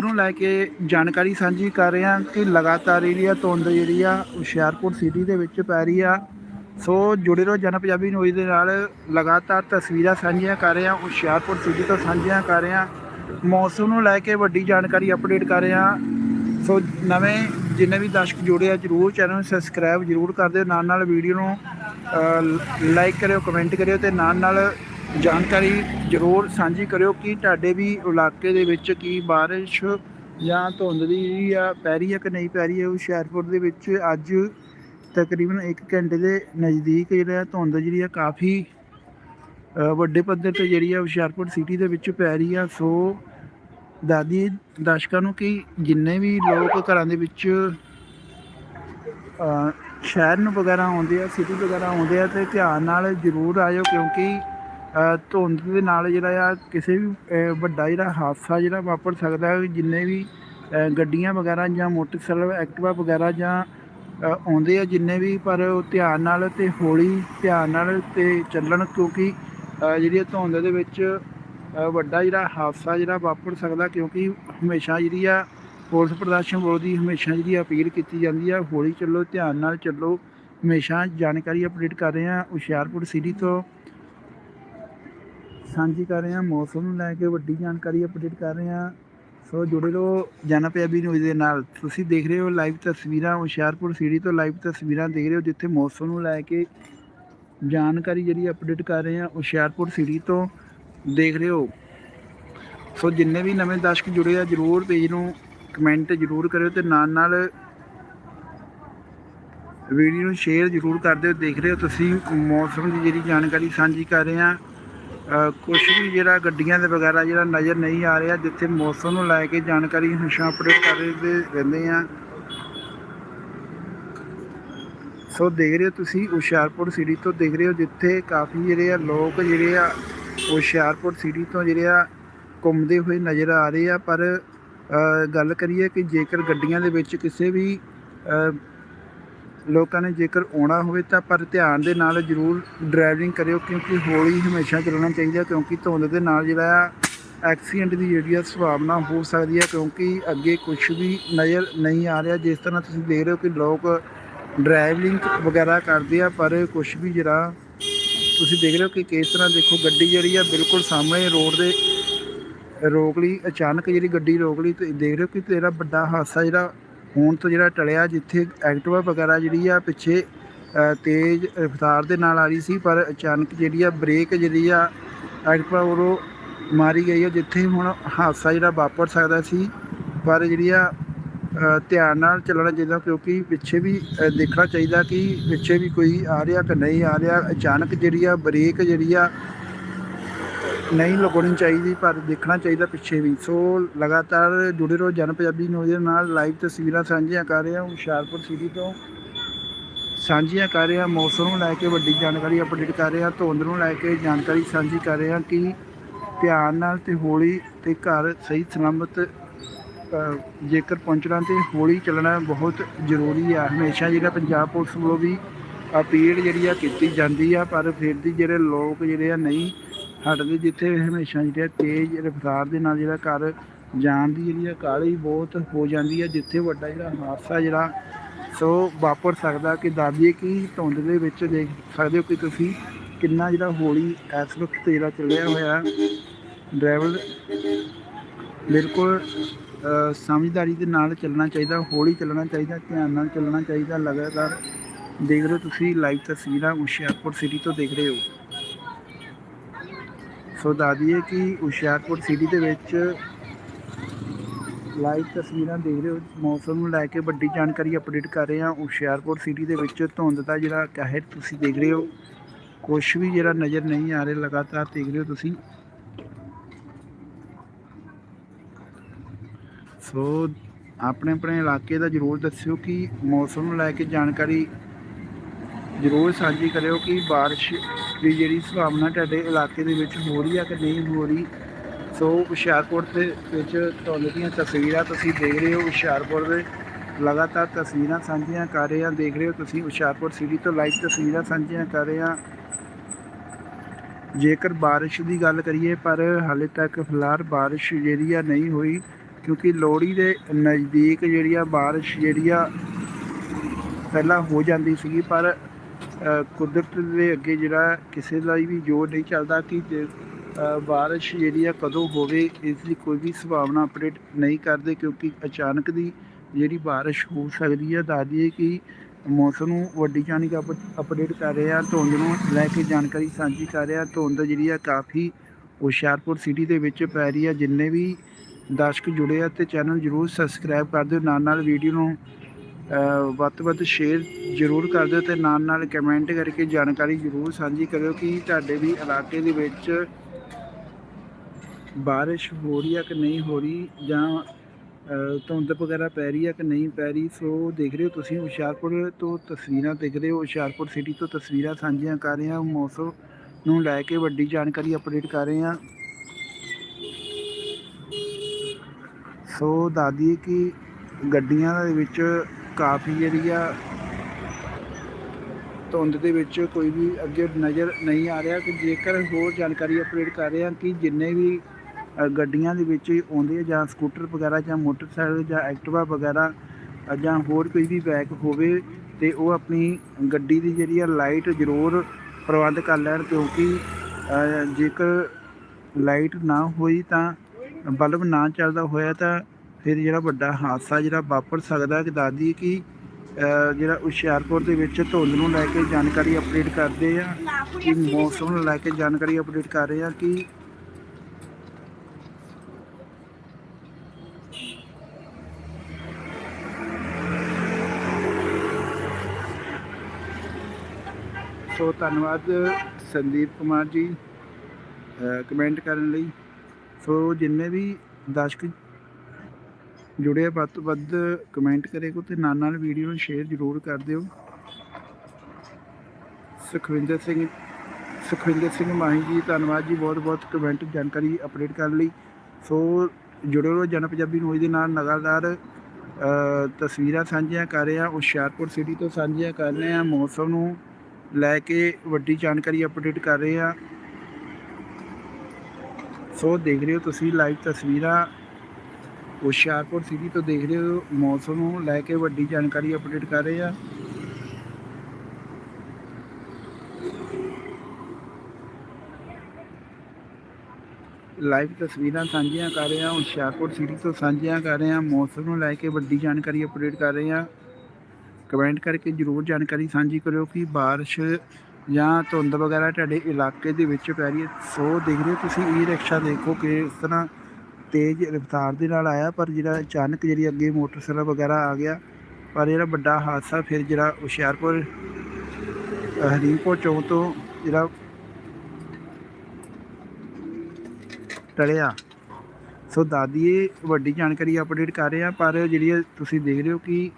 ਨੂੰ ਲੈ ਕੇ ਜਾਣਕਾਰੀ ਸਾਂਝੀ ਕਰ ਰਹੇ ਹਾਂ ਕਿ ਲਗਾਤਾਰ ਜਿਹੜੀ ਆ ਧੁੰਦ ਜਿਹੜੀ ਆ ਹੁਸ਼ਿਆਰਪੁਰ ਸਿਟੀ ਦੇ ਵਿੱਚ ਪੈ ਰਹੀ ਆ। ਸੋ ਜੁੜੇ ਰਹੋ ਜਨ ਪੰਜਾਬੀ ਨਿਊਜ਼ ਦੇ ਨਾਲ। ਲਗਾਤਾਰ ਤਸਵੀਰਾਂ ਸਾਂਝੀਆਂ ਕਰ ਰਹੇ ਹਾਂ, ਹੁਸ਼ਿਆਰਪੁਰ ਸਿਟੀ ਤੋਂ ਸਾਂਝੀਆਂ ਕਰ ਰਹੇ ਹਾਂ। ਮੌਸਮ ਨੂੰ ਲੈ ਕੇ ਵੱਡੀ ਜਾਣਕਾਰੀ ਅਪਡੇਟ ਕਰ ਰਹੇ ਹਾਂ। ਸੋ ਨਵੇਂ ਜਿੰਨੇ ਵੀ ਦਰਸ਼ਕ ਜੁੜੇ ਆ, ਜਰੂਰ ਚੈਨਲ ਨੂੰ ਸਬਸਕ੍ਰਾਈਬ ਜਰੂਰ ਕਰ ਦਿਓ। ਨਾਲ ਨਾਲ ਵੀਡੀਓ ਨੂੰ ਲਾਈਕ ਕਰਿਓ ਕਮੈਂਟ ਕਰਿਓ ਤੇ ਨਾਲ ਨਾਲ ਜਾਣਕਾਰੀ ਜਰੂਰ ਸਾਂਝੀ ਕਰਿਓ ਕਿ ਤੁਹਾਡੇ ਵੀ ਇਲਾਕੇ ਦੇ ਵਿੱਚ ਕੀ ਬਾਰਿਸ਼ ਜਾਂ ਧੁੰਦ ਦੀ ਜਿਹੜੀ ਆ ਪੈ ਰਹੀ ਹੈ ਕਿ ਨਹੀਂ ਪੈ ਰਹੀ ਹੈ ਹੁਸ਼ਿਆਰਪੁਰ ਦੇ ਵਿੱਚ ਅੱਜ ਤਕਰੀਬਨ 1 ਘੰਟੇ ਦੇ ਨਜ਼ਦੀਕ ਜਿਹੜਾ ਧੁੰਦ ਜਿਹੜੀ ਆ ਕਾਫੀ ਵੱਡੇ ਪੱਧਰ ਤੇ ਜਿਹੜੀ ਆ ਹੁਸ਼ਿਆਰਪੁਰ ਸਿਟੀ ਦੇ ਵਿੱਚ ਪੈ ਰਹੀ ਆ। ਸੋ ਦਾਦੀ, ਦਰਸ਼ਕਾਂ ਨੂੰ ਕਿ ਜਿੰਨੇ ਵੀ ਲੋਕ ਘਰਾਂ ਦੇ ਵਿੱਚ ਸ਼ਹਿਰ ਨੂੰ ਵਗੈਰਾ ਆਉਂਦੇ ਆ ਸਿਟੀ ਵਗੈਰਾ ਆਉਂਦੇ ਆ, ਤੇ ਧਿਆਨ ਨਾਲ ਜ਼ਰੂਰ ਆਇਓ ਕਿਉਂਕਿ ਧੁੰਦ ਦੇ ਨਾਲ ਜਿਹੜਾ ਆ ਕਿਸੇ ਵੀ ਵੱਡਾ ਜਿਹੜਾ ਹਾਦਸਾ ਜਿਹੜਾ ਵਾਪਰ ਸਕਦਾ ਹੈ, ਜਿੰਨੇ ਵੀ ਗੱਡੀਆਂ ਵਗੈਰਾ ਜਾਂ ਮੋਟਰਸਾਈਕਲ ਐਕਟਿਵਾ ਵਗੈਰਾ ਜਾਂ ਆਉਂਦੇ ਆ ਜਿੰਨੇ ਵੀ, ਪਰ ਉਹ ਧਿਆਨ ਨਾਲ ਤੇ ਹੌਲੀ ਧਿਆਨ ਨਾਲ ਤੇ ਚੱਲਣ ਕਿਉਂਕਿ ਜਿਹੜੀ ਇਹ ਧੁੰਦ ਦੇ ਵਿੱਚ ਵੱਡਾ ਜਿਹੜਾ ਹਾਦਸਾ ਜਿਹੜਾ ਵਾਪਰ ਸਕਦਾ ਕਿਉਂਕਿ ਹਮੇਸ਼ਾ ਜਿਹੜੀ ਆ ਪੁਲਿਸ ਪ੍ਰਦਰਸ਼ਨ ਵਿਰੋਧੀ ਹਮੇਸ਼ਾ ਜਿਹੜੀ ਅਪੀਲ ਕੀਤੀ ਜਾਂਦੀ ਆ, ਹੌਲੀ ਚੱਲੋ, ਧਿਆਨ ਨਾਲ ਚੱਲੋ। ਹਮੇਸ਼ਾ ਜਾਣਕਾਰੀ ਅਪਡੇਟ ਕਰ ਰਹੇ ਹਾਂ ਹੁਸ਼ਿਆਰਪੁਰ ਸਿਟੀ ਤੋਂ। ਸਾਂਝੀ ਕਰ ਰਹੇ ਹਾਂ, ਮੌਸਮ ਨੂੰ ਲੈ ਕੇ ਵੱਡੀ ਜਾਣਕਾਰੀ ਅਪਡੇਟ ਕਰ ਰਹੇ ਹਾਂ। ਸੋ ਜੁੜੇ ਰਹੋ ਜਨ ਪੰਜਾਬੀ ਨਿਊਜ਼ ਦੇ ਨਾਲ। ਤੁਸੀਂ ਦੇਖ ਰਹੇ ਹੋ ਲਾਈਵ ਤਸਵੀਰਾਂ, ਹੁਸ਼ਿਆਰਪੁਰ ਸਿਟੀ ਤੋਂ ਲਾਈਵ ਤਸਵੀਰਾਂ ਦੇਖ ਰਹੇ ਹੋ, ਜਿੱਥੇ ਮੌਸਮ ਨੂੰ ਲੈ ਕੇ ਜਾਣਕਾਰੀ ਜਿਹੜੀ ਅਪਡੇਟ ਕਰ ਰਹੇ ਹਾਂ, ਹੁਸ਼ਿਆਰਪੁਰ ਸਿਟੀ ਤੋਂ ਦੇਖ ਰਹੇ ਹੋ। ਸੋ ਜਿੰਨੇ ਵੀ ਨਵੇਂ ਦਰਸ਼ਕ ਜੁੜੇ ਆ, ਜਰੂਰ ਪੇਜ ਨੂੰ ਕਮੈਂਟ ਜਰੂਰ ਕਰਿਓ ਤੇ ਨਾਲ ਨਾਲ ਵੀਡੀਓ ਨੂੰ ਸ਼ੇਅਰ ਜਰੂਰ ਕਰ ਦਿਓ। ਦੇਖ ਰਹੇ ਹੋ ਤੁਸੀਂ ਮੌਸਮ ਦੀ ਜਿਹੜੀ ਜਾਣਕਾਰੀ ਸਾਂਝੀ ਕਰ ਰਹੇ ਹਾਂ। ਕੁਝ ਵੀ ਜਿਹੜਾ ਗੱਡੀਆਂ ਦੇ ਵਗੈਰਾ ਜਿਹੜਾ ਨਜ਼ਰ ਨਹੀਂ ਆ ਰਿਹਾ, ਜਿੱਥੇ ਮੌਸਮ ਨੂੰ ਲੈ ਕੇ ਜਾਣਕਾਰੀ ਹਮੇਸ਼ਾ ਅਪਡੇਟ ਕਰਦੇ ਰਹਿੰਦੇ ਆ। ਸੋ ਦੇਖ ਰਹੇ ਹੋ ਤੁਸੀਂ ਹੁਸ਼ਿਆਰਪੁਰ ਸਿਟੀ ਤੋਂ ਦੇਖ ਰਹੇ ਹੋ, ਜਿੱਥੇ ਕਾਫੀ ਜਿਹੜੇ ਆ ਲੋਕ ਜਿਹੜੇ ਆ ਹੁਸ਼ਿਆਰਪੁਰ ਸਿਟੀ ਤੋਂ ਜਿਹੜੇ ਆ ਘੁੰਮਦੇ ਹੋਏ ਨਜ਼ਰ ਆ ਰਹੇ ਆ। ਪਰ ਗੱਲ ਕਰੀਏ ਕਿ ਜੇਕਰ ਗੱਡੀਆਂ ਦੇ ਵਿੱਚ ਕਿਸੇ ਵੀ ਲੋਕਾਂ ਨੇ ਜੇਕਰ ਆਉਣਾ ਹੋਵੇ ਤਾਂ ਪਰ ਧਿਆਨ ਦੇ ਨਾਲ ਜ਼ਰੂਰ ਡਰਾਈਵਿੰਗ ਕਰਿਓ ਕਿਉਂਕਿ ਹੌਲੀ ਹਮੇਸ਼ਾ ਚੱਲਣਾ ਚਾਹੀਦਾ ਕਿਉਂਕਿ ਧੁੰਦ ਦੇ ਨਾਲ ਜਿਹੜਾ ਆ ਐਕਸੀਡੈਂਟ ਦੀ ਜਿਹੜੀ ਆ ਸੰਭਾਵਨਾ ਹੋ ਸਕਦੀ ਹੈ, ਕਿਉਂਕਿ ਅੱਗੇ ਕੁਝ ਵੀ ਨਜ਼ਰ ਨਹੀਂ ਆ ਰਿਹਾ। ਜਿਸ ਤਰ੍ਹਾਂ ਤੁਸੀਂ ਦੇਖ ਰਹੇ ਹੋ ਕਿ ਲੋਕ ਡਰਾਈਵਿੰਗ ਵਗੈਰਾ ਕਰਦੇ ਆ, ਪਰ ਕੁਝ ਵੀ ਜਿਹੜਾ ਤੁਸੀਂ ਦੇਖ ਰਹੇ ਹੋ ਕਿ ਕਿਸ ਤਰ੍ਹਾਂ ਦੇਖੋ ਗੱਡੀ ਜਿਹੜੀ ਆ ਬਿਲਕੁਲ ਸਾਹਮਣੇ ਰੋਡ ਦੇ ਰੋਕ ਲਈ, ਅਚਾਨਕ ਜਿਹੜੀ ਗੱਡੀ ਰੋਕ ਲਈ, ਤੇ ਦੇਖ ਰਹੇ ਹੋ ਕਿ ਤੇਰਾ ਵੱਡਾ ਹਾਦਸਾ ਜਿਹੜਾ ਹੁਣ ਤੋਂ ਜਿਹੜਾ ਟਲਿਆ ਜਿੱਥੇ ਐਕਟਿਵਾ ਵਗੈਰਾ ਜਿਹੜੀ ਆ ਪਿੱਛੇ ਤੇਜ਼ ਰਫ਼ਤਾਰ ਦੇ ਨਾਲ ਆ ਰਹੀ ਸੀ, ਪਰ ਅਚਾਨਕ ਜਿਹੜੀ ਆ ਬ੍ਰੇਕ ਜਿਹੜੀ ਆ ਐਕਟਿਵਾ ਉਰੋਂ ਮਾਰੀ ਗਈ ਆ, ਜਿੱਥੇ ਹੁਣ ਹਾਦਸਾ ਜਿਹੜਾ ਵਾਪਰ ਸਕਦਾ ਸੀ, ਪਰ ਜਿਹੜੀ ਆ ਧਿਆਨ ਨਾਲ ਚੱਲਣਾ ਚਾਹੀਦਾ, ਕਿਉਂਕਿ ਪਿੱਛੇ ਵੀ ਦੇਖਣਾ ਚਾਹੀਦਾ ਕਿ ਪਿੱਛੇ ਵੀ ਕੋਈ ਆ ਰਿਹਾ ਕਿ ਨਹੀਂ ਆ ਰਿਹਾ। ਅਚਾਨਕ ਜਿਹੜੀ ਆ ਬ੍ਰੇਕ ਜਿਹੜੀ ਆ ਨਹੀਂ ਲਗਾਉਣੀ ਚਾਹੀਦੀ, ਪਰ ਦੇਖਣਾ ਚਾਹੀਦਾ ਪਿੱਛੇ ਵੀ। ਸੋ ਲਗਾਤਾਰ ਜੁੜੇ ਰਹੋ ਜਨ ਪੰਜਾਬੀ ਨਿਊਜ਼ ਦੇ ਨਾਲ। ਲਾਈਵ ਤਸਵੀਰਾਂ ਸਾਂਝੀਆਂ ਕਰ ਰਹੇ ਹਾਂ ਹੁਸ਼ਿਆਰਪੁਰ ਸਿਟੀ ਤੋਂ। ਸਾਂਝੀਆਂ ਕਰ ਰਹੇ ਹਾਂ ਮੌਸਮ ਨੂੰ ਲੈ ਕੇ ਵੱਡੀ ਜਾਣਕਾਰੀ ਅਪਡੇਟ ਕਰ ਰਹੇ ਹਾਂ ਧੁੰਦ ਨੂੰ ਲੈ ਕੇ ਜਾਣਕਾਰੀ ਸਾਂਝੀ ਕਰ ਰਹੇ ਹਾਂ ਕਿ ਧਿਆਨ ਨਾਲ ਤੇ ਹੌਲੀ ਤੇ ਘਰ ਸਹੀ ਸਲਾਮਤ ਜੇਕਰ ਪਹੁੰਚਣਾ ਤੇ ਹੌਲੀ ਚੱਲਣਾ ਬਹੁਤ ਜ਼ਰੂਰੀ ਆ। ਹਮੇਸ਼ਾ ਜਿਹੜਾ ਪੰਜਾਬ ਪੁਲਿਸ ਵੱਲੋਂ ਵੀ ਅਪੀਲ ਜਿਹੜੀ ਆ ਕੀਤੀ ਜਾਂਦੀ ਆ, ਪਰ ਫਿਰ ਵੀ ਜਿਹੜੇ ਲੋਕ ਜਿਹੜੇ ਆ ਨਹੀਂ ਹਟਦੇ ਜਿੱਥੇ ਹਮੇਸ਼ਾ ਜਿਹੜੇ ਆ ਤੇਜ਼ ਰਫ਼ਤਾਰ ਦੇ ਨਾਲ ਜਿਹੜਾ ਘਰ ਜਾਣ ਦੀ ਜਿਹੜੀ ਆ ਕਾਹਲੀ ਬਹੁਤ ਹੋ ਜਾਂਦੀ ਹੈ ਜਿੱਥੇ ਵੱਡਾ ਜਿਹੜਾ ਹਾਦਸਾ ਜਿਹੜਾ, ਸੋ ਵਾਪਰ ਸਕਦਾ ਕਿ ਦਾਦੀਏ ਕਿ ਧੁੰਦ ਦੇ ਵਿੱਚ ਦੇਖ ਸਕਦੇ ਹੋ ਕਿ ਤੁਸੀਂ ਕਿੰਨਾ ਜਿਹੜਾ ਹੌਲੀ ਇਸ ਵਕਤ ਜਿਹੜਾ ਚੱਲਿਆ ਹੋਇਆ ਡਰਾਈਵਰ ਬਿਲਕੁਲ ਸਮਝਦਾਰੀ ਦੇ ਨਾਲ ਚੱਲਣਾ ਚਾਹੀਦਾ, ਹੌਲੀ ਚੱਲਣਾ ਚਾਹੀਦਾ, ਧਿਆਨ ਨਾਲ ਚੱਲਣਾ ਚਾਹੀਦਾ, ਲਗਾਤਾਰ ਦੇਖ ਰਹੇ ਹੋ ਤੁਸੀਂ, ਲਾਈਵ ਤਸਵੀਰਾਂ ਹੁਸ਼ਿਆਰਪੁਰ ਸਿਟੀ ਤੋਂ ਦੇਖ ਰਹੇ ਹੋ। ਸੋ ਦੱਸਦੀਏ ਕਿ ਹੁਸ਼ਿਆਰਪੁਰ ਸਿਟੀ ਦੇ ਵਿੱਚ ਲਾਈਵ ਤਸਵੀਰਾਂ ਦੇਖ ਰਹੇ ਹੋ? ਮੌਸਮ ਨੂੰ ਲੈ ਕੇ ਵੱਡੀ ਜਾਣਕਾਰੀ ਅਪਡੇਟ ਕਰ ਰਹੇ ਹਾਂ। ਹੁਸ਼ਿਆਰਪੁਰ ਸਿਟੀ ਦੇ ਵਿੱਚ ਧੁੰਦ ਦਾ ਜਿਹੜਾ ਕਹਿਰ ਤੁਸੀਂ ਦੇਖ ਰਹੇ ਹੋ ਕੁਝ ਵੀ ਜਿਹੜਾ ਨਜ਼ਰ ਨਹੀਂ ਆ ਰਿਹਾ, ਲਗਾਤਾਰ ਦੇਖ ਰਹੇ ਹੋ ਤੁਸੀਂ। ਸੋ ਆਪਣੇ ਆਪਣੇ ਇਲਾਕੇ ਦਾ ਜ਼ਰੂਰ ਦੱਸਿਓ ਕਿ ਮੌਸਮ ਨੂੰ ਲੈ ਕੇ ਜਾਣਕਾਰੀ ਜ਼ਰੂਰ ਸਾਂਝੀ ਕਰਿਓ ਕਿ ਬਾਰਿਸ਼ ਵੀ ਜਿਹੜੀ ਸੰਭਾਵਨਾ ਤੁਹਾਡੇ ਇਲਾਕੇ ਦੇ ਵਿੱਚ ਹੋ ਰਹੀ ਹੈ ਕਿ ਨਹੀਂ ਹੋ ਰਹੀ? ਸੋ ਹੁਸ਼ਿਆਰਪੁਰ ਦੇ ਵਿੱਚ ਧੁੰਦ ਦੀਆਂ ਤਸਵੀਰਾਂ ਤੁਸੀਂ ਦੇਖ ਰਹੇ ਹੋ। ਹੁਸ਼ਿਆਰਪੁਰ ਦੇ ਲਗਾਤਾਰ ਤਸਵੀਰਾਂ ਸਾਂਝੀਆਂ ਕਰ ਰਹੇ ਹਾਂ ਦੇਖ ਰਹੇ ਹੋ ਤੁਸੀਂ ਹੁਸ਼ਿਆਰਪੁਰ ਸਿਟੀ ਤੋਂ ਲਾਈਵ ਤਸਵੀਰਾਂ ਸਾਂਝੀਆਂ ਕਰ ਰਹੇ ਹਾਂ ਜੇਕਰ ਬਾਰਿਸ਼ ਦੀ ਗੱਲ ਕਰੀਏ, ਪਰ ਹਾਲੇ ਤੱਕ ਫਿਲਹਾਲ ਬਾਰਿਸ਼ ਜਿਹੜੀ ਆ ਨਹੀਂ ਹੋਈ, ਕਿਉਂਕਿ ਲੋਹੜੀ ਦੇ ਨਜ਼ਦੀਕ ਜਿਹੜੀ ਆ ਬਾਰਿਸ਼ ਜਿਹੜੀ ਆ ਪਹਿਲਾਂ ਹੋ ਜਾਂਦੀ ਸੀਗੀ, ਪਰ ਕੁਦਰਤ ਦੇ ਅੱਗੇ ਜਿਹੜਾ ਕਿਸੇ ਦਾ ਵੀ ਜੋਰ ਨਹੀਂ ਚੱਲਦਾ ਕਿ ਜੇ, ਬਾਰਿਸ਼ ਜਿਹੜੀ ਆ ਕਦੋਂ ਹੋਵੇ ਇਸ ਦੀ ਕੋਈ ਵੀ ਸੰਭਾਵਨਾ ਅਪਡੇਟ ਨਹੀਂ ਕਰਦੇ ਕਿਉਂਕਿ ਅਚਾਨਕ ਦੀ ਜਿਹੜੀ ਬਾਰਿਸ਼ ਹੋ ਸਕਦੀ ਹੈ ਦੱਸ ਦਈਏ ਕਿ ਮੌਸਮ ਨੂੰ ਵੱਡੀ ਜਾਣਕਾਰੀ ਅਪਡੇਟ ਕਰ ਰਹੇ ਆ ਧੁੰਦ ਨੂੰ ਲੈ ਕੇ ਜਾਣਕਾਰੀ ਸਾਂਝੀ ਕਰ ਰਹੇ ਆ। ਧੁੰਦ ਜਿਹੜੀ ਆ ਕਾਫੀ ਹੁਸ਼ਿਆਰਪੁਰ ਸਿਟੀ ਦੇ ਵਿੱਚ ਪੈ ਰਹੀ ਆ। ਜਿੰਨੇ ਵੀ ਦਰਸ਼ਕ ਜੁੜੇ ਆ ਤੇ ਚੈਨਲ ਜਰੂਰ ਸਬਸਕ੍ਰਾਈਬ ਕਰ ਦਿਓ। ਨਾਲ ਨਾਲ ਵੀਡੀਓ ਨੂੰ ਵੱਧ ਤੋਂ ਵੱਧ ਸ਼ੇਅਰ ਜ਼ਰੂਰ ਕਰ ਦਿਓ ਤੇ ਨਾਲ ਨਾਲ ਕਮੈਂਟ ਕਰਕੇ ਜਾਣਕਾਰੀ ਜ਼ਰੂਰ ਸਾਂਝੀ ਕਰਿਓ ਕਿ ਤੁਹਾਡੇ ਵੀ ਇਲਾਕੇ ਦੇ ਵਿੱਚ ਬਾਰਿਸ਼ ਹੋ ਰਹੀ ਹੈ ਕਿ ਨਹੀਂ ਹੋ ਰਹੀ ਜਾਂ ਧੁੰਦ ਵਗੈਰਾ ਪੈ ਰਹੀ ਹੈ ਕਿ ਨਹੀਂ ਪੈ ਰਹੀ, ਸੋ ਦੇਖ ਰਹੇ ਹੋ ਤੁਸੀਂ ਹੁਸ਼ਿਆਰਪੁਰ ਤੋਂ ਤਸਵੀਰਾਂ ਦੇਖ ਰਹੇ ਹੋ, ਹੁਸ਼ਿਆਰਪੁਰ ਸਿਟੀ ਤੋਂ ਤਸਵੀਰਾਂ ਸਾਂਝੀਆਂ ਕਰ ਰਹੇ ਹਾਂ, ਮੌਸਮ ਨੂੰ ਲੈ ਕੇ ਵੱਡੀ ਜਾਣਕਾਰੀ ਅਪਡੇਟ ਕਰ ਰਹੇ ਹਾਂ। ਸੋ ਦਾਦੀ ਕਿ ਗੱਡੀਆਂ ਦੇ ਵਿੱਚ ਕਾਫੀ ਜਿਹੜੀ ਆ ਧੁੰਦ ਦੇ ਵਿੱਚ ਕੋਈ ਵੀ ਅੱਗੇ ਨਜ਼ਰ ਨਹੀਂ ਆ ਰਿਹਾ ਕਿ ਜੇਕਰ ਹੋਰ ਜਾਣਕਾਰੀ ਅਪਡੇਟ ਕਰ ਰਹੇ ਹਾਂ ਕਿ ਜਿੰਨੇ ਵੀ ਗੱਡੀਆਂ ਦੇ ਵਿੱਚ ਆਉਂਦੇ ਆ ਜਾਂ ਸਕੂਟਰ ਵਗੈਰਾ ਜਾਂ ਮੋਟਰਸਾਈਕਲ ਜਾਂ ਐਕਟਿਵਾ ਵਗੈਰਾ ਜਾਂ ਹੋਰ ਕੋਈ ਵੀ ਬੈਕ ਹੋਵੇ ਤੇ ਉਹ ਆਪਣੀ ਗੱਡੀ ਦੀ ਜਿਹੜੀ ਆ ਲਾਈਟ ਜ਼ਰੂਰ ਪ੍ਰਬੰਧ ਕਰ ਲੈਣ ਕਿਉਂਕਿ ਜੇਕਰ ਲਾਈਟ ਨਾ ਹੋਈ ਤਾਂ ਬਲਬ ਨਾ ਚੱਲਦਾ ਹੋਇਆ ਤਾਂ ਫਿਰ ਜਿਹੜਾ ਵੱਡਾ ਹਾਦਸਾ ਜਿਹੜਾ ਵਾਪਰ ਸਕਦਾ ਕਿ ਦਾਦੀ ਕਿ ਜਿਹੜਾ ਹੁਸ਼ਿਆਰਪੁਰ ਦੇ ਵਿੱਚ ਧੁੰਦ ਨੂੰ ਲੈ ਕੇ ਜਾਣਕਾਰੀ ਅਪਡੇਟ ਕਰਦੇ ਆ, ਕਿ ਮੌਸਮ ਨੂੰ ਲੈ ਕੇ ਜਾਣਕਾਰੀ ਅਪਡੇਟ ਕਰ ਰਹੇ ਆ ਕਿ ਸੋ ਧੰਨਵਾਦ ਸੰਦੀਪ ਕੁਮਾਰ ਜੀ ਕਮੈਂਟ ਕਰਨ ਲਈ। ਸੋ ਜਿੰਨੇ ਵੀ ਦਰਸ਼ਕ ਜੁੜੇ ਆ, ਵੱਧ ਤੋਂ ਵੱਧ ਕਮੈਂਟ ਕਰੇਗਾ ਤੇ ਨਾਲ ਨਾਲ ਵੀਡੀਓ ਨੂੰ ਸ਼ੇਅਰ ਜ਼ਰੂਰ ਕਰ ਦਿਓ। ਸੁਖਵਿੰਦਰ ਸਿੰਘ ਸੁਖਵਿੰਦਰ ਸਿੰਘ ਮਾਹੀ ਜੀ, ਧੰਨਵਾਦ ਜੀ ਬਹੁਤ ਬਹੁਤ ਕਮੈਂਟ ਜਾਣਕਾਰੀ ਅਪਡੇਟ ਕਰਨ ਲਈ। ਸੋ ਜੁੜੇ ਰਹੋ ਜਨ ਪੰਜਾਬੀ ਨਿਊਜ਼ ਦੇ ਨਾਲ, ਲਗਾਤਾਰ ਤਸਵੀਰਾਂ ਸਾਂਝੀਆਂ ਕਰ ਰਹੇ ਹਾਂ। ਹੁਸ਼ਿਆਰਪੁਰ ਸਿਟੀ ਤੋਂ ਸਾਂਝੀਆਂ ਕਰ ਰਹੇ ਹਾਂ। ਮੌਸਮ ਨੂੰ ਲੈ ਕੇ ਵੱਡੀ ਜਾਣਕਾਰੀ ਅਪਡੇਟ ਕਰ ਰਹੇ ਹਾਂ। ਸੋ ਦੇਖ ਰਹੇ ਹੋ ਤੁਸੀਂ ਲਾਈਵ ਤਸਵੀਰਾਂ। ਹੁਸ਼ਿਆਰਪੁਰ ਸਿਟੀ ਤੋਂ ਦੇਖ ਰਹੇ ਹੋ, ਮੌਸਮ ਨੂੰ ਲੈ ਕੇ ਵੱਡੀ ਜਾਣਕਾਰੀ ਅਪਡੇਟ ਕਰ ਰਹੇ ਆ। ਲਾਈਵ ਤਸਵੀਰਾਂ ਸਾਂਝੀਆਂ ਕਰ ਰਹੇ ਹਾਂ, ਹੁਸ਼ਿਆਰਪੁਰ ਸਿਟੀ ਤੋਂ ਸਾਂਝੀਆਂ ਕਰ ਰਹੇ ਹਾਂ, ਮੌਸਮ ਨੂੰ ਲੈ ਕੇ ਵੱਡੀ ਜਾਣਕਾਰੀ ਅਪਡੇਟ ਕਰ ਰਹੇ ਹਾਂ। ਕਮੈਂਟ ਕਰਕੇ ਜਰੂਰ ਜਾਣਕਾਰੀ ਸਾਂਝੀ ਕਰਿਓ ਕਿ ਬਾਰਿਸ਼ ਜਾਂ ਧੁੰਦ ਵਗੈਰਾ ਤੁਹਾਡੇ ਇਲਾਕੇ ਦੇ ਵਿੱਚ ਪੈ ਰਹੀ ਹੈ। ਸੋ ਦੇਖ ਰਹੇ ਹੋ ਤੁਸੀਂ ਈ ਰਿਕਸ਼ਾ ਦੇਖੋ ਕਿ ਇਸ ਤਰ੍ਹਾਂ ਤੇਜ਼ ਰਫ਼ਤਾਰ ਦੇ ਨਾਲ ਆਇਆ ਪਰ ਜਿਹੜਾ ਅਚਾਨਕ ਜਿਹੜੀ ਅੱਗੇ ਮੋਟਰਸਾਈਕਲ ਵਗੈਰਾ ਆ ਗਿਆ ਪਰ ਜਿਹੜਾ ਵੱਡਾ ਹਾਦਸਾ ਫਿਰ ਜਿਹੜਾ ਹੁਸ਼ਿਆਰਪੁਰ ਹਰੀਪੁਰ ਚੌਂਕ ਤੋਂ ਜਿਹੜਾ ਟਲਿਆ। ਸੋ ਦਾਦੀਏ ਵੱਡੀ ਜਾਣਕਾਰੀ ਅਪਡੇਟ ਕਰ ਰਹੇ ਆ ਪਰ ਜਿਹੜੀ ਇਹ ਤੁਸੀਂ ਦੇਖ ਰਹੇ ਹੋ ਕਿ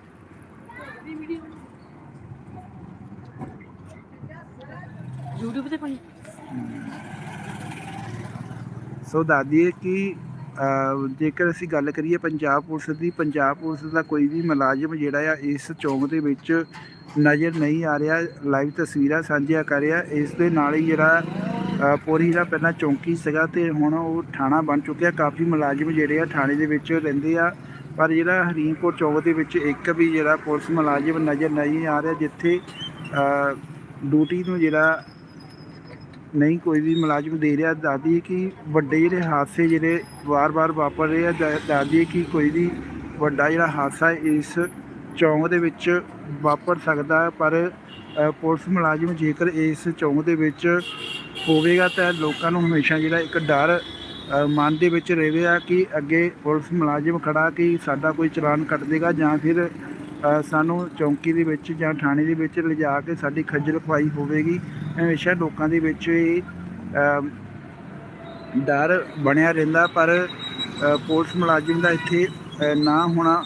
YouTube ਤੇ ਪਾਈ ਸੋ ਦਾਦੀਏ ਕਿ ਜੇਕਰ ਅਸੀਂ ਗੱਲ ਕਰੀਏ ਪੰਜਾਬ ਪੁਲਿਸ ਦੀ, ਪੰਜਾਬ ਪੁਲਿਸ ਦਾ ਕੋਈ ਵੀ ਮੁਲਾਜ਼ਮ ਜਿਹੜਾ ਆ, ਇਸ ਚੌਂਕ ਦੇ ਵਿੱਚ ਨਜ਼ਰ ਨਹੀਂ ਆ ਰਿਹਾ ਲਾਈਵ ਤਸਵੀਰਾਂ ਸਾਂਝੀਆਂ ਕਰ ਰਿਹਾ। ਇਸ ਦੇ ਨਾਲ ਹੀ ਜਿਹੜਾ ਪੋਰੀ ਦਾ ਪਹਿਲਾਂ ਚੌਂਕੀ ਸੀਗਾ ਤੇ ਹੁਣ ਉਹ ਥਾਣਾ ਬਣ ਚੁੱਕਿਆ। ਕਾਫੀ ਮੁਲਾਜ਼ਮ ਜਿਹੜੇ ਆ ਥਾਣੇ ਦੇ ਵਿੱਚ ਰਹਿੰਦੇ ਆ। ਪਰ ਜਿਹੜਾ ਹਰੀਮਪੁਰ ਚੌਂਕ ਦੇ ਵਿੱਚ ਇੱਕ ਵੀ ਜਿਹੜਾ ਪੁਲਿਸ ਮੁਲਾਜ਼ਮ ਨਜ਼ਰ ਨਹੀਂ ਆ ਰਿਹਾ, ਜਿੱਥੇ ਡਿਊਟੀ ਨੂੰ ਜਿਹੜਾ ਨਹੀਂ, ਕੋਈ ਵੀ ਮੁਲਾਜ਼ਮ ਦੇ ਰਿਹਾ ਦਾਦੀ ਕਿ ਵੱਡੇ ਜਿਹੜੇ ਹਾਦਸੇ ਜਿਹੜੇ ਵਾਰ-ਵਾਰ ਵਾਪਰ ਰਹੇ ਆ, ਦਾ- ਦਾਦੀ ਕਿ ਕੋਈ ਵੀ ਵੱਡਾ ਜਿਹੜਾ ਹਾਦਸਾ ਇਸ ਚੌਂਕ ਦੇ ਵਿੱਚ ਵਾਪਰ ਸਕਦਾ ਪਰ ਪੁਲਿਸ ਮੁਲਾਜ਼ਮ ਜੇਕਰ ਇਸ ਚੌਂਕ ਦੇ ਵਿੱਚ ਹੋਵੇਗਾ ਤਾਂ ਲੋਕਾਂ ਨੂੰ ਹਮੇਸ਼ਾ ਜਿਹੜਾ ਇੱਕ ਡਰ ਮਨ ਦੇ ਵਿੱਚ ਰਹੇਗਾ ਕਿ ਅੱਗੇ ਪੁਲਿਸ ਮੁਲਾਜ਼ਮ ਖੜਾ ਕਿ ਸਾਡਾ ਕੋਈ ਚਲਾਨ ਕੱਟ ਦੇਗਾ ਜਾਂ ਫਿਰ ਸਾਨੂੰ ਚੌਂਕੀ ਦੇ ਵਿੱਚ ਜਾਂ ਥਾਣੇ ਦੇ ਵਿੱਚ ਲਿਜਾ ਕੇ ਸਾਡੀ ਖੱਜਲ ਖਵਾਈ ਹੋਵੇਗੀ। ਹਮੇਸ਼ਾ ਲੋਕਾਂ ਦੇ ਵਿੱਚ ਇਹ ਡਰ ਬਣਿਆ ਰਹਿੰਦਾ ਪਰ ਪੁਲਿਸ ਮੁਲਾਜ਼ਮ ਦਾ ਇੱਥੇ ਨਾ ਹੋਣਾ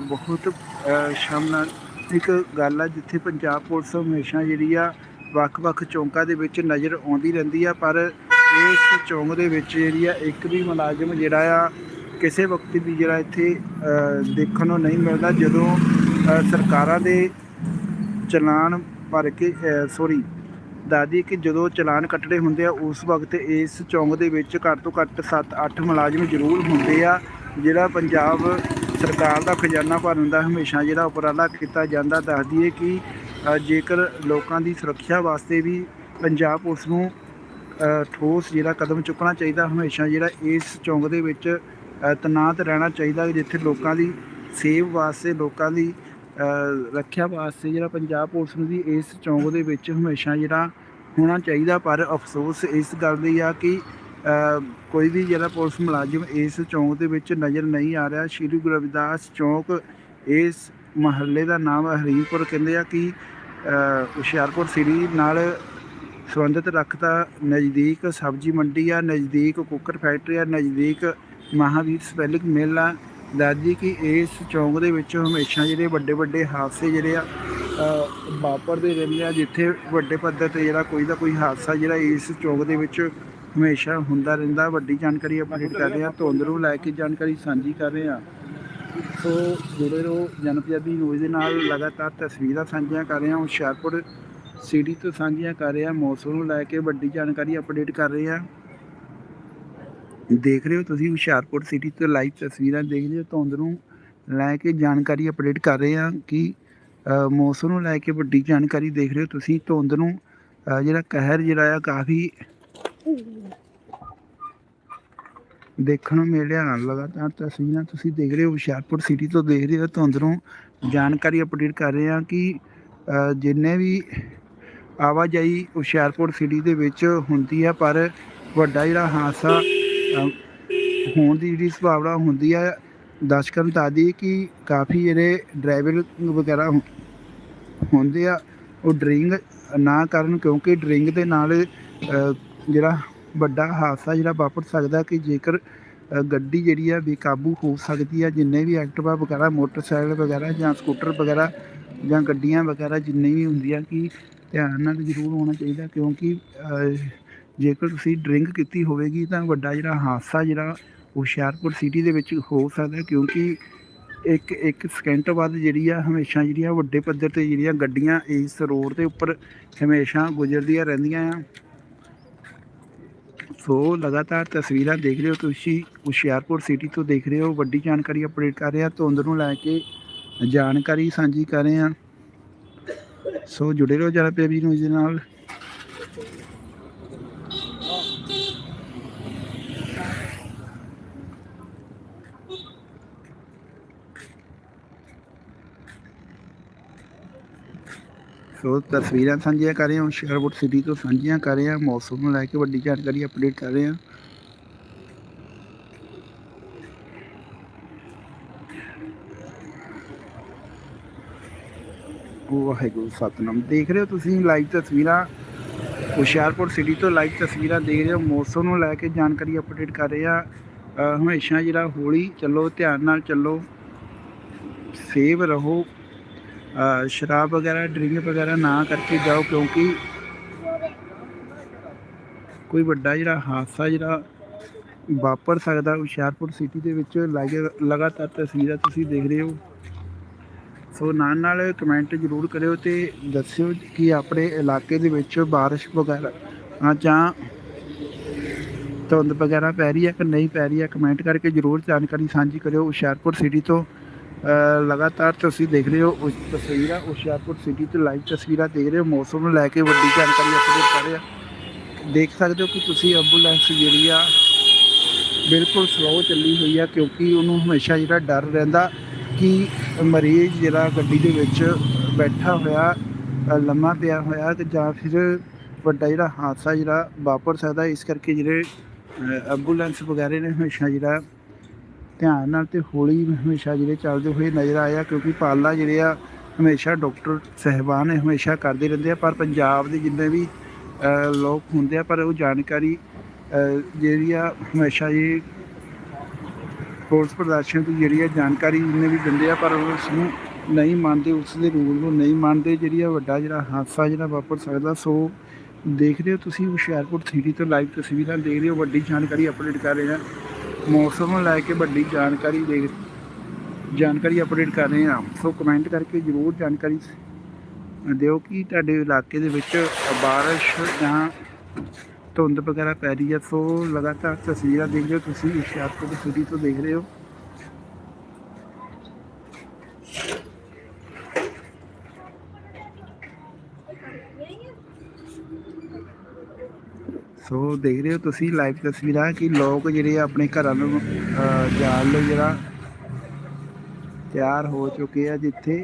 ਬਹੁਤ ਅ, ਸ਼ਰਮਨਾਕ ਗੱਲ ਆ ਜਿੱਥੇ ਪੰਜਾਬ ਪੁਲਿਸ ਹਮੇਸ਼ਾ ਜਿਹੜੀ ਆ ਵੱਖ-ਵੱਖ ਚੌਂਕਾਂ ਦੇ ਵਿੱਚ ਨਜ਼ਰ ਆਉਂਦੀ ਰਹਿੰਦੀ ਆ ਪਰ ਇਸ ਚੌਂਕ ਦੇ ਵਿੱਚ ਜਿਹੜੀ ਆ ਇੱਕ ਵੀ ਮੁਲਾਜ਼ਮ ਜਿਹੜਾ ਆ ਕਿਸੇ ਵਕਤ ਵੀ ਜਿਹੜਾ ਇੱਥੇ ਦੇਖਣ ਨੂੰ ਨਹੀਂ ਮਿਲਦਾ ਜਦੋਂ ਸਰਕਾਰਾਂ ਦੇ ਚਲਾਨ ਭਰ ਕੇ ਸੌਰੀ ਦਾਦੀ ਕਿ ਜਦੋਂ ਚਲਾਨ ਕੱਟੜੇ ਹੁੰਦੇ ਆ ਉਸ ਵਕਤ ਇਸ ਚੌਂਕ ਦੇ ਵਿੱਚ ਘੱਟ ਤੋਂ ਘੱਟ 7-8 ਮੁਲਾਜ਼ਮ ਜ਼ਰੂਰ ਹੁੰਦੇ ਆ ਜਿਹੜਾ ਪੰਜਾਬ ਸਰਕਾਰ ਦਾ ਖਜ਼ਾਨਾ ਭਰਨ ਦਾ ਹਮੇਸ਼ਾ ਜਿਹੜਾ ਉਪਰਾਲਾ ਕੀਤਾ ਜਾਂਦਾ। ਦੱਸ ਦਈਏ ਕਿ ਜੇਕਰ ਲੋਕਾਂ ਦੀ ਸੁਰੱਖਿਆ ਵਾਸਤੇ ਵੀ ਪੰਜਾਬ ਪੁਲਿਸ ਨੂੰ ਠੋਸ ਜਿਹੜਾ ਕਦਮ ਚੁੱਕਣਾ ਚਾਹੀਦਾ ਹਮੇਸ਼ਾ ਜਿਹੜਾ ਇਸ ਚੌਂਕ ਦੇ ਵਿੱਚ ਅ, ਤੈਨਾਤ ਰਹਿਣਾ ਚਾਹੀਦਾ ਜਿੱਥੇ ਲੋਕਾਂ ਦੀ ਸੇਵ ਵਾਸਤੇ ਲੋਕਾਂ ਦੀ ਰੱਖਿਆ ਵਾਸਤੇ ਜਿਹੜਾ ਪੰਜਾਬ ਪੁਲਿਸ ਨੂੰ ਵੀ ਇਸ ਚੌਂਕ ਦੇ ਵਿੱਚ ਹਮੇਸ਼ਾ ਜਿਹੜਾ ਹੋਣਾ ਚਾਹੀਦਾ, ਪਰ ਅਫਸੋਸ ਇਸ ਗੱਲ ਦੀ ਆ ਕਿ ਕੋਈ ਵੀ ਜਿਹੜਾ ਪੁਲਿਸ ਮੁਲਾਜ਼ਮ ਇਸ ਚੌਂਕ ਦੇ ਵਿੱਚ ਨਜ਼ਰ ਨਹੀਂ ਆ ਰਿਹਾ। ਸ਼੍ਰੀ ਗੁਰੂ ਰਵਿਦਾਸ ਚੌਂਕ ਇਸ ਮਹੱਲੇ ਦਾ ਨਾਮ ਹਰੀਪੁਰ ਕਹਿੰਦੇ ਆ ਕਿ ਹੁਸ਼ਿਆਰਪੁਰ ਸਿਟੀ ਨਾਲ ਸੰਬੰਧਿਤ ਰੱਖਦਾ ਨਜ਼ਦੀਕ ਸਬਜ਼ੀ ਮੰਡੀ ਆ, ਨਜ਼ਦੀਕ ਕੁੱਕਰ ਫੈਕਟਰੀ ਆ, ਨਜ਼ਦੀਕ ਮਹਾਵੀਰ ਸਪੈਲਿੰਗ ਮਿਲ ਆ। ਦਾਦੀ ਕਿ ਇਸ ਚੌਂਕ ਦੇ ਵਿੱਚ ਹਮੇਸ਼ਾ ਜਿਹੜੇ ਵੱਡੇ ਵੱਡੇ ਹਾਦਸੇ ਜਿਹੜੇ ਆ ਵਾਪਰਦੇ ਰਹਿੰਦੇ ਆ, ਜਿੱਥੇ ਵੱਡੇ ਪੱਧਰ ਤੇ ਜਿਹੜਾ ਕੋਈ ਨਾ ਕੋਈ ਹਾਦਸਾ ਜਿਹੜਾ ਇਸ ਚੌਂਕ ਦੇ ਵਿੱਚ ਹਮੇਸ਼ਾ ਹੁੰਦਾ ਰਹਿੰਦਾ। ਵੱਡੀ ਜਾਣਕਾਰੀ ਅਪਡੇਟ ਕਰ ਰਹੇ ਆ ਧੁੰਦ ਨੂੰ ਲੈ ਕੇ ਜਾਣਕਾਰੀ ਸਾਂਝੀ ਕਰ ਰਹੇ ਆ ਸੋ ਜੁੜੇ ਰਹੋ ਜਨਪਜਾਬੀ ਨਿਊਜ਼ ਦੇ ਨਾਲ, ਲਗਾਤਾਰ ਤਸਵੀਰਾਂ ਸਾਂਝੀਆਂ ਕਰ ਰਹੇ ਹਾਂ, ਹੁਸ਼ਿਆਰਪੁਰ ਸਿਟੀ ਤੋਂ ਸਾਂਝੀਆਂ ਕਰ ਰਹੇ ਹਾਂ। ਮੌਸਮ ਨੂੰ ਲੈ ਕੇ ਵੱਡੀ ਜਾਣਕਾਰੀ ਅਪਡੇਟ ਕਰ ਰਹੇ ਹਾਂ। ਦੇਖ ਰਹੇ ਹੋ ਤੁਸੀਂ ਹੁਸ਼ਿਆਰਪੁਰ ਸਿਟੀ ਤੋਂ ਲਾਈਵ ਤਸਵੀਰਾਂ ਦੇਖ ਰਹੇ ਹੋ ਧੁੰਦ ਨੂੰ ਲੈ ਕੇ ਜਾਣਕਾਰੀ ਅਪਡੇਟ ਕਰ ਰਹੇ ਹਾਂ ਕਿ ਮੌਸਮ ਨੂੰ ਲੈ ਕੇ ਵੱਡੀ ਜਾਣਕਾਰੀ ਦੇਖ ਰਹੇ ਹੋ ਤੁਸੀਂ ਧੁੰਦ ਨੂੰ ਜਿਹੜਾ ਕਹਿਰ ਜਿਹੜਾ ਆ ਕਾਫੀ ਦੇਖਣ ਨੂੰ ਮਿਲ ਰਿਹਾ ਲਗਾਤਾਰ ਤਸਵੀਰਾਂ ਤੁਸੀਂ ਦੇਖ ਰਹੇ ਹੋ ਹੁਸ਼ਿਆਰਪੁਰ ਸਿਟੀ ਤੋਂ ਦੇਖ ਰਹੇ ਹੋ ਧੁੰਦ ਨੂੰ ਜਾਣਕਾਰੀ ਅਪਡੇਟ ਕਰ ਰਹੇ ਹਾਂ ਕਿ ਜਿੰਨੇ ਵੀ ਆਵਾਜਾਈ ਹੁਸ਼ਿਆਰਪੁਰ ਸਿਟੀ ਦੇ ਵਿੱਚ ਹੁੰਦੀ ਹੈ ਪਰ ਵੱਡਾ ਜਿਹੜਾ ਹਾਦਸਾ ਹੋਣ ਦੀ ਜਿਹੜੀ ਸੰਭਾਵਨਾ ਹੁੰਦੀ ਆ, ਦੱਸ ਕਰਨ ਤਾਦੀ ਕਿ ਕਾਫੀ ਜਿਹੜੇ ਡਰਾਈਵਰ ਵਗੈਰਾ ਹੁੰਦੇ ਆ, ਉਹ ਡਰਿੰਗ ਨਾ ਕਰਨ ਕਿਉਂਕਿ ਡਰਿੰਗ ਦੇ ਨਾਲ ਜਿਹੜਾ ਵੱਡਾ ਹਾਦਸਾ ਜਿਹੜਾ ਵਾਪਰ ਸਕਦਾ ਕਿ ਜੇਕਰ ਗੱਡੀ ਜਿਹੜੀ ਆ ਬੇਕਾਬੂ ਹੋ ਸਕਦੀ ਆ, ਜਿੰਨੇ ਵੀ ਐਕਟਿਵਾ ਵਗੈਰਾ, ਮੋਟਰਸਾਈਕਲ ਵਗੈਰਾ ਜਾਂ ਸਕੂਟਰ ਵਗੈਰਾ ਜਾਂ ਗੱਡੀਆਂ ਵਗੈਰਾ ਜਿੰਨੇ ਵੀ ਹੁੰਦੀਆਂ ਕਿ ਧਿਆਨ ਨਾਲ ਜ਼ਰੂਰ ਹੋਣਾ ਚਾਹੀਦਾ ਕਿਉਂਕਿ ਜੇਕਰ ਤੁਸੀਂ ਡਰਿੰਕ ਕੀਤੀ ਹੋਵੇਗੀ ਤਾਂ ਵੱਡਾ ਜਿਹੜਾ ਹਾਦਸਾ ਜਿਹੜਾ ਹੁਸ਼ਿਆਰਪੁਰ ਸਿਟੀ ਦੇ ਵਿੱਚ ਹੋ ਸਕਦਾ ਕਿਉਂਕਿ ਇੱਕ ਇੱਕ ਸਕਿੰਟ ਬਾਅਦ ਜਿਹੜੀ ਆ, ਹਮੇਸ਼ਾ ਜਿਹੜੀਆਂ ਵੱਡੇ ਪੱਧਰ ਤੇ ਜਿਹੜੀਆਂ ਗੱਡੀਆਂ ਇਸ ਰੋਡ ਦੇ ਉੱਪਰ ਹਮੇਸ਼ਾ ਗੁਜ਼ਰਦੀਆਂ ਰਹਿੰਦੀਆਂ ਆ। ਸੋ ਲਗਾਤਾਰ ਤਸਵੀਰਾਂ ਦੇਖ ਰਹੇ ਹੋ ਤੁਸੀਂ, ਹੁਸ਼ਿਆਰਪੁਰ ਸਿਟੀ ਤੋਂ ਦੇਖ ਰਹੇ ਹੋ, ਵੱਡੀ ਜਾਣਕਾਰੀ ਅਪਡੇਟ ਕਰ ਰਹੇ ਹਾਂ ਧੁੰਦ ਨੂੰ ਲੈ ਕੇ ਜਾਣਕਾਰੀ ਸਾਂਝੀ ਕਰ ਰਹੇ ਹਾਂ ਸੋ ਜੁੜੇ ਰਹੋ ਜਰਾ ਪੇਬੀ ਨਿਊਜ਼ ਦੇ ਨਾਲ। ਸੋ ਤਸਵੀਰਾਂ ਸਾਂਝੀਆਂ ਕਰ ਰਹੇ ਹਾਂ ਹੁਸ਼ਿਆਰਪੁਰ ਸਿਟੀ ਤੋਂ ਸਾਂਝੀਆਂ ਕਰ ਰਹੇ ਹਾਂ ਮੌਸਮ ਨੂੰ ਲੈ ਕੇ ਵੱਡੀ ਜਾਣਕਾਰੀ ਅਪਡੇਟ ਕਰ ਰਹੇ ਹਾਂ। ਵਾਹਿਗੁਰੂ ਸਤਨਾਮ। ਦੇਖ ਰਹੇ ਹੋ ਤੁਸੀਂ ਲਾਈਵ ਤਸਵੀਰਾਂ? ਹੁਸ਼ਿਆਰਪੁਰ ਸਿਟੀ ਤੋਂ ਲਾਈਵ ਤਸਵੀਰਾਂ ਦੇਖ ਰਹੇ ਹੋ। ਮੌਸਮ ਨੂੰ ਲੈ ਕੇ ਜਾਣਕਾਰੀ ਅਪਡੇਟ ਕਰ ਰਹੇ ਆ ਅ, ਹਮੇਸ਼ਾ ਜਿਹੜਾ ਹੌਲੀ ਚੱਲੋ ਧਿਆਨ ਨਾਲ ਚੱਲੋ। ਸੇਵ ਰਹੋ। ਅ, ਸ਼ਰਾਬ ਵਗੈਰਾ, ਡਰਿੰਕ ਵਗੈਰਾ ਨਾ ਕਰਕੇ ਜਾਓ ਕਿਉਂਕਿ ਕੋਈ ਵੱਡਾ ਜਿਹੜਾ ਹਾਦਸਾ ਜਿਹੜਾ ਵਾਪਰ ਸਕਦਾ, ਹੁਸ਼ਿਆਰਪੁਰ ਸਿਟੀ ਦੇ ਵਿੱਚ ਲਾਗ- ਲਗਾਤਾਰ ਤਸਵੀਰਾਂ ਤੁਸੀਂ ਦੇਖ ਰਹੇ ਹੋ। ਸੋ ਨਾਲ ਨਾਲ ਕਮੈਂਟ ਜ਼ਰੂਰ ਕਰਿਓ ਤੇ ਦੱਸਿਓ ਕਿ ਆਪਣੇ ਇਲਾਕੇ ਦੇ ਵਿੱਚ ਬਾਰਿਸ਼ ਵਗੈਰਾ ਜਾਂ ਧੁੰਦ ਵਗੈਰਾ ਪੈ ਰਹੀ ਹੈ ਕਿ ਨਹੀਂ ਪੈ ਰਹੀ ਹੈ। ਕਮੈਂਟ ਕਰਕੇ ਜ਼ਰੂਰ ਜਾਣਕਾਰੀ ਸਾਂਝੀ ਕਰਿਓ ਹੁਸ਼ਿਆਰਪੁਰ ਸਿਟੀ ਤੋਂ। ਲਗਾਤਾਰ ਤੁਸੀਂ ਦੇਖ ਰਹੇ ਹੋ ਉਸ ਤਸਵੀਰਾਂ, ਹੁਸ਼ਿਆਰਪੁਰ ਸਿਟੀ ਤੋਂ ਲਾਈਵ ਤਸਵੀਰਾਂ ਦੇਖ ਰਹੇ ਹੋ, ਮੌਸਮ ਨੂੰ ਲੈ ਕੇ ਵੱਡੀ ਜਾਣਕਾਰੀ ਅਪਡੇਟ ਕਰ ਰਹੇ ਦੇਖ ਸਕਦੇ ਹੋ ਕਿ ਤੁਸੀਂ ਐਂਬੂਲੈਂਸ ਜਿਹੜੀ ਆ, ਬਿਲਕੁਲ ਸਲੋ ਚੱਲੀ ਹੋਈ ਆ, ਕਿਉਂਕਿ ਉਹਨੂੰ ਹਮੇਸ਼ਾ ਜਿਹੜਾ ਡਰ ਰਹਿੰਦਾ ਕਿ ਮਰੀਜ਼ ਜਿਹੜਾ ਗੱਡੀ ਦੇ ਵਿੱਚ ਬੈਠਾ ਹੋਇਆ ਲੰਮਾ ਪਿਆ ਹੋਇਆ ਤੇ ਜਾਂ ਫਿਰ ਵੱਡਾ ਜਿਹੜਾ ਹਾਦਸਾ ਜਿਹੜਾ ਵਾਪਰ ਸਕਦਾ, ਇਸ ਕਰਕੇ ਜਿਹੜੇ ਐਂਬੂਲੈਂਸ ਵਗੈਰਾ ਨੇ ਹਮੇਸ਼ਾ ਜਿਹੜਾ ਧਿਆਨ ਨਾਲ ਤੇ ਹੌਲੀ ਹਮੇਸ਼ਾ ਜਿਹੜੇ ਚੱਲਦੇ ਹੋਏ ਨਜ਼ਰ ਆਇਆ, ਕਿਉਂਕਿ ਪਾਲਾ ਜਿਹੜੇ ਆ, ਹਮੇਸ਼ਾ ਡਾਕਟਰ ਸਹਿਬਾਨ ਹਮੇਸ਼ਾ ਕਰਦੇ ਰਹਿੰਦੇ ਆ, ਪਰ ਪੰਜਾਬ ਦੇ ਜਿੰਨੇ ਵੀ ਲੋਕ ਹੁੰਦੇ ਆ, ਪਰ ਉਹ ਜਾਣਕਾਰੀ ਜਿਹੜੀ ਆ, ਹਮੇਸ਼ਾ ਜੀ ਪੁਲਿਸ ਪ੍ਰਦਰਸ਼ਨ ਦੀ ਜਿਹੜੀ ਆ ਜਾਣਕਾਰੀ ਜਿੰਨੇ ਵੀ ਦਿੰਦੇ ਆ, ਪਰ ਉਸ ਨੂੰ ਨਹੀਂ ਮੰਨਦੇ ਉਸ ਦੇ ਰੂਲ ਨੂੰ ਨਹੀਂ ਮੰਨਦੇ, ਜਿਹੜੀ ਆ ਵੱਡਾ ਜਿਹੜਾ ਹਾਦਸਾ ਜਿਹੜਾ ਵਾਪਰ ਸਕਦਾ, ਸੋ ਦੇਖ ਰਹੇ ਹੋ ਤੁਸੀਂ ਹੁਸ਼ਿਆਰਪੁਰ ਸਿਟੀ ਤੋਂ ਲਾਈਵ ਤਸਵੀਰਾਂ ਦੇਖ ਰਹੇ ਹੋ ਵੱਡੀ ਜਾਣਕਾਰੀ ਅਪਡੇਟ ਕਰ ਰਹੇ ਹਾਂ ਮੌਸਮ ਨੂੰ ਲੈ ਕੇ ਵੱਡੀ ਜਾਣਕਾਰੀ ਦੇ ਜਾਣਕਾਰੀ ਅਪਡੇਟ ਕਰ ਰਹੇ ਹਾਂ। ਸੋ ਕਮੈਂਟ ਕਰਕੇ ਜ਼ਰੂਰ ਜਾਣਕਾਰੀ ਦਿਓ ਕਿ ਤੁਹਾਡੇ ਇਲਾਕੇ ਦੇ ਵਿੱਚ ਬਾਰਿਸ਼ ਜਾਂ ਧੁੰਦ ਵਗੈਰਾ ਪੈ ਰਹੀ ਹੈ। ਸੋ ਲਗਾਤਾਰ ਤਸਵੀਰਾਂ ਦੇਖ ਰਹੇ ਹੋ ਤੁਸੀਂ ਹੁਸ਼ਿਆਰਪੁਰ ਸਿਟੀ ਤੋਂ ਦੇਖ ਰਹੇ ਹੋ। ਸੋ ਦੇਖ ਰਹੇ ਹੋ ਤੁਸੀਂ ਲਾਈਵ ਤਸਵੀਰਾਂ ਕਿ ਲੋਕ ਜਿਹੜੇ ਆ ਆਪਣੇ ਘਰਾਂ ਨੂੰ ਅਹ, ਜਾਣ ਲਈ ਜਿਹੜਾ ਤਿਆਰ ਹੋ ਚੁੱਕੇ ਆ ਜਿੱਥੇ।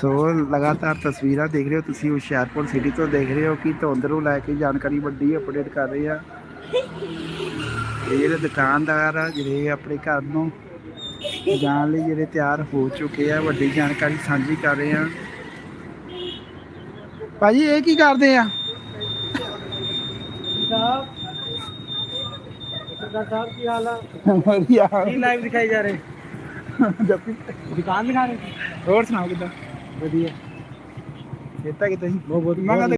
ਸੋ ਲਗਾਤਾਰ ਤਸਵੀਰਾਂ ਦੇਖ ਰਹੇ ਹੋ ਤੁਸੀਂ ਹੁਸ਼ਿਆਰਪੁਰ ਸਿਟੀ ਤੋਂ ਦੇਖ ਰਹੇ ਹੋ ਕਿ ਧੁੰਦ ਨੂੰ ਲੈ ਕੇ ਜਾਣਕਾਰੀ ਵੱਡੀ ਅਪਡੇਟ ਕਰ ਰਹੇ ਆ। ਇਹ ਜਿਹੜੇ ਦੁਕਾਨਦਾਰ ਆ ਜਿਹੜੇ ਆਪਣੇ ਘਰ ਨੂੰ ਜਾਣ ਲਈ ਜਿਹੜੇ ਤਿਆਰ ਹੋ ਚੁੱਕੇ ਆ ਵੱਡੀ ਜਾਣਕਾਰੀ ਸਾਂਝੀ ਕਰ ਰਹੇ ਆ। ਭਾਜੀ ਇਹ ਕੀ ਕਰਦੇ ਆ? ਸਾਹਿਬ ਸਰਦਾਰ ਸਾਹਿਬ ਕੀ ਹਾਲ ਆ ਵਧੀਆ। ਕੀ ਲਾਈਵ ਦਿਖਾਈ ਜਾ ਰਹੇ? ਜੱਪੀ ਦੁਕਾਨ ਦਿਖਾ ਰਹੇ? ਹੋਰ ਸੁਣਾਓ ਕਿੱਦਾਂ? ਵਧੀਆ। ਖੇਤਾ ਕਿਤੇ ਸੀ। ਬਹੁਤ ਬਹੁਤ ਮੈਂ ਕਿਹਾ